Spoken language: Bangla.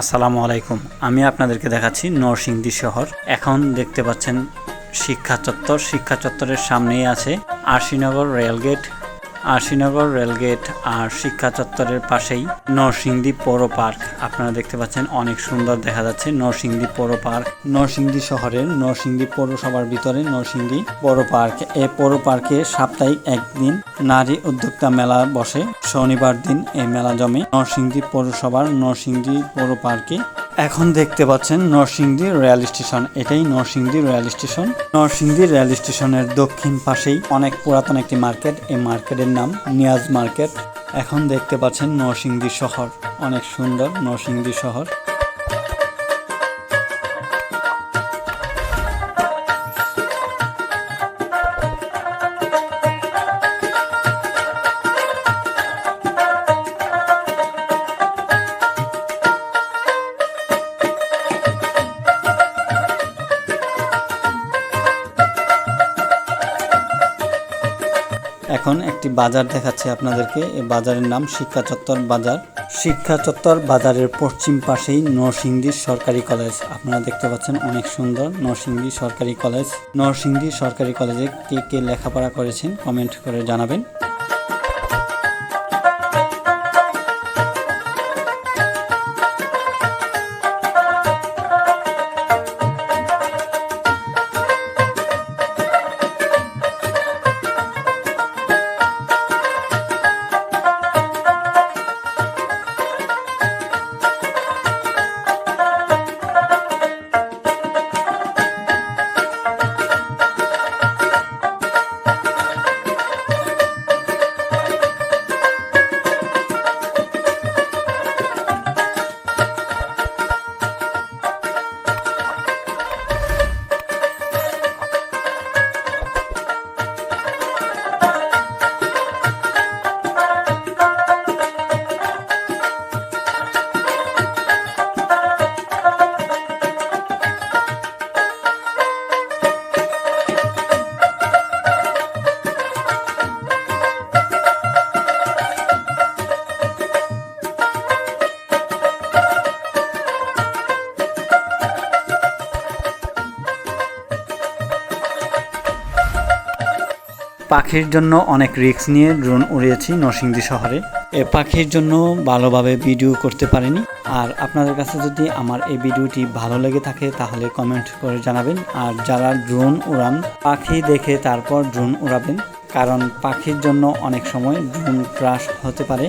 আসসালামু আলাইকুম। আমি আপনাদেরকে দেখাচ্ছি নরসিংদী শহর। এখন দেখতে পাচ্ছেন শিক্ষা চত্বর। শিক্ষা চত্বরের সামনেই আছে Arshinagar rail gate. Arshinagar rail gate আর শিক্ষা চত্বরের পাশেই নরসিংদী পৌর পার্ক। আপনারা দেখতে পাচ্ছেন অনেক সুন্দর দেখা যাচ্ছে নরসিংদী পৌর পার্ক। নরসিংদী শহরের নরসিংদী পৌরসভার ভিতরে নরসিংদী পৌর পার্ক। এই পৌর পার্কে সাপ্তাহিক একদিন নারী উদ্যোক্তা মেলা বসে। শনিবার দিন এই মেলা জমে। নরসিংদী পৌরসভার নরসিংদী পৌর পার্কে এখন দেখতে পাচ্ছেন নরসিংদী রেল স্টেশন। এটাই Narsingdi rail station. Narsingdi rail স্টেশনের দক্ষিণ পাশেই অনেক পুরাতন একটি মার্কেট। এই মার্কেটের নাম নিয়াজ মার্কেট। এখন দেখতে পাচ্ছেন নরসিংদী শহর। অনেক সুন্দর নরসিংদী শহর। এখন একটি বাজার দেখাচ্ছি আপনাদেরকে। এই বাজারের নাম শিক্ষা চত্বর বাজার। শিক্ষা চত্বর বাজারের পশ্চিম পাশেই নরসিংদী সরকারি কলেজ। আপনারা দেখতে পাচ্ছেন অনেক সুন্দর নরসিংদী সরকারি কলেজ। নরসিংদী সরকারি কলেজে কে কে লেখাপড়া করেছেন কমেন্ট করে জানাবেন। পাখির জন্য অনেক রিস্ক নিয়ে ড্রোন উড়িয়েছি নরসিংদী শহরে। এ পাখির জন্য ভালোভাবে ভিডিও করতে পারিনি। আর আপনাদের কাছে যদি আমার এই ভিডিওটি ভালো লেগে থাকে তাহলে কমেন্ট করে জানাবেন। আর যারা ড্রোন উড়ান, পাখি দেখে তারপর ড্রোন উড়াবেন। কারণ পাখির জন্য অনেক সময় ড্রোন ক্রাশ হতে পারে।